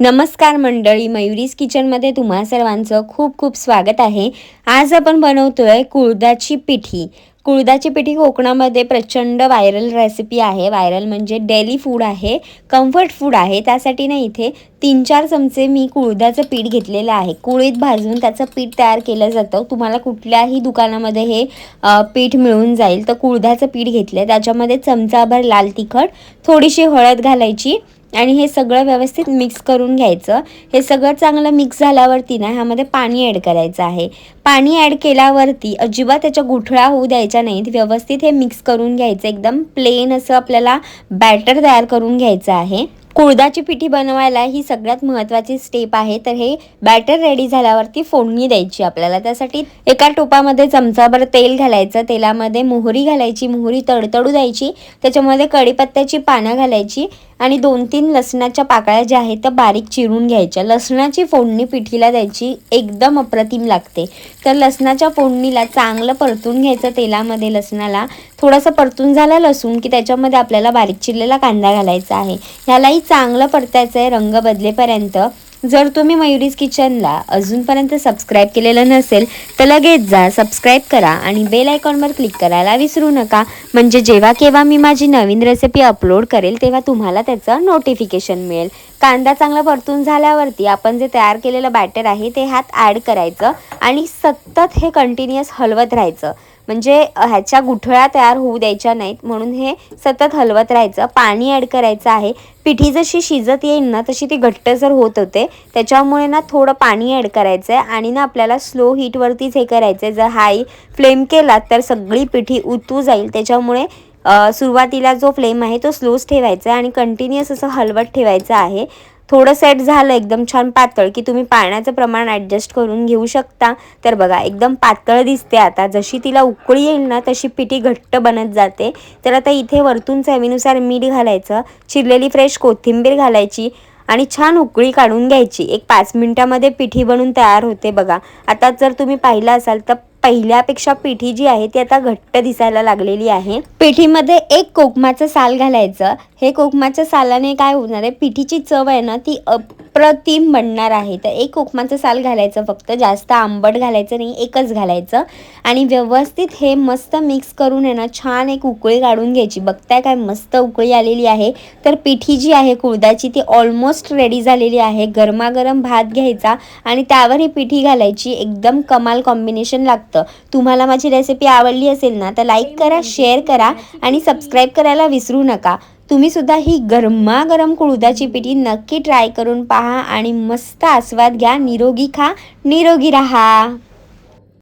नमस्कार मंडळी मयुरीज किचनमध्ये तुम्हा सर्वांचं खूप खूप स्वागत आहे. आज आपण बनवतोय कुळदाची पिठी. कुळदाची पिठी कोकणामध्ये प्रचंड व्हायरल रेसिपी आहे. व्हायरल म्हणजे डेली फूड आहे कम्फर्ट फूड आहे. त्यासाठी ना इथे तीन चार चमचे मी कुळदाचं पीठ घेतलेलं आहे. कुळीत भाजून त्याचं पीठ तयार केलं जातं. तुम्हाला कुठल्याही दुकानामध्ये हे पीठ मिळून जाईल. तर कुळदाचं पीठ घेतलं आहे त्याच्यामध्ये चमचाभर लाल तिखट थोडीशी हळद घालायची आणि हे सगळं व्यवस्थित मिक्स करून घ्यायचं. हे सगळं चांगलं मिक्स झाल्यावरती ना ह्यामध्ये पाणी ॲड करायचं आहे. पाणी ॲड केल्यावरती अजिबात त्याच्या गुठळा होऊ द्यायच्या नाहीत व्यवस्थित हे मिक्स करून घ्यायचं. एकदम प्लेन असं आपल्याला बॅटर तयार करून घ्यायचं आहे. कुळदाची पिठी बनवायला ही सगळ्यात महत्त्वाची स्टेप आहे. तर हे बॅटर रेडी झाल्यावरती फोडणी द्यायची आपल्याला. त्यासाठी एका टोपामध्ये चमचाभर तेल घालायचं. तेलामध्ये मोहरी घालायची. मोहरी तडतडू द्यायची. त्याच्यामध्ये कढीपत्त्याची पानं घालायची. आणि दोन तीन लसणाच्या पाकळ्या ज्या आहेत त्या बारीक चिरून घ्यायच्या. लसणाची फोडणी पिठीला द्यायची एकदम अप्रतिम लागते. तर लसणाच्या फोडणीला चांगलं परतून घ्यायचं तेलामध्ये लसणाला. थोडासा परतून झालं लसूण की त्याच्यामध्ये आपल्याला बारीक चिरलेला कांदा घालायचा आहे. ह्यालाही चांगलं परतायचं आहे रंग बदलेपर्यंत. जर तुम्ही मयुरीज किचनला अजूनपर्यंत सबस्क्राईब केलेलं नसेल तर लगेच जा सबस्क्राईब करा आणि बेल आयकॉनवर क्लिक करायला विसरू नका. म्हणजे जेव्हा केव्हा मी माझी नवीन रेसिपी अपलोड करेल तेव्हा तुम्हाला त्याचं नोटिफिकेशन मिळेल. कांदा चांगला परतून झाल्यावरती आपण जे तयार केलेलं बॅटर आहे ते ह्यात ॲड करायचं आणि सतत हे कंटिन्युअस हलवत राहायचं. म्हणजे ह्याच्या गुठळ्या तयार होऊ द्यायच्या नाहीत. म्हणून हे सतत हलवत राहायचं. पाणी ॲड करायचं आहे. पिठी जशी शिजत येईल ना तशी ती घट्टसर होत होते. त्याच्यामुळे ना थोडं पाणी ॲड करायचं आहे आणि ना आपल्याला स्लो हीटवरतीच हे करायचं आहे जर हाय फ्लेम केला तर सगळी पिठी उतू जाईल. त्याच्यामुळे सुरुवातीला जो फ्लेम आहे तो स्लोच ठेवायचा आहे आणि कंटिन्युअस असं हलवत ठेवायचं आहे. थोडं सेट झालं एकदम छान पातळ की तुम्ही पाण्याचं प्रमाण ॲडजस्ट करून घेऊ शकता. तर बघा एकदम पातळ दिसते आता. जशी तिला उकळी येईल ना तशी पिठी घट्ट बनत जाते. तर आता इथे वरतून चवीनुसार मीठ घालायचं चिरलेली फ्रेश कोथिंबीर घालायची आणि छान उकळी काढून घ्यायची. एक पाच मिनिटामध्ये पिठी बनून तयार होते बघा. आता जर तुम्ही पाहिलं असाल तर पहिल्यापेक्षा पिठी जी आहे ती आता घट्ट दिसायला लागलेली आहे. पिठीमध्ये एक कोकमाचं साल घालायचं. हे कोकमाच्या सालाने काय होणार आहे? पिठीची चव आहे ना ती अप्रतिम बनणार आहे. तर एक कोकमाचं साल घालायचं फक्त. जास्त आंबट घालायचं नाही एकच घालायचं. आणि व्यवस्थित हे मस्त मिक्स करून आहे ना छान एक उकळी काढून घ्यायची. बघताय काय मस्त उकळी आलेली आहे. तर पिठी जी आहे कुळदाची ती ऑलमोस्ट रेडी झालेली आहे. गरमागरम भात घ्यायचा आणि त्यावर ही पिठी घालायची. एकदम कमाल कॉम्बिनेशन लागतं. तुम्हाला माझी रेसिपी आवडली असेल ना तर लाईक करा शेअर करा आणि सबस्क्राईब करायला विसरू नका. तुम्ही सुद्धा ही गरमागरम कुळुदाची पिठी नक्की ट्राय करून पहा आणि मस्त आस्वाद घ्या. निरोगी खा निरोगी राहा.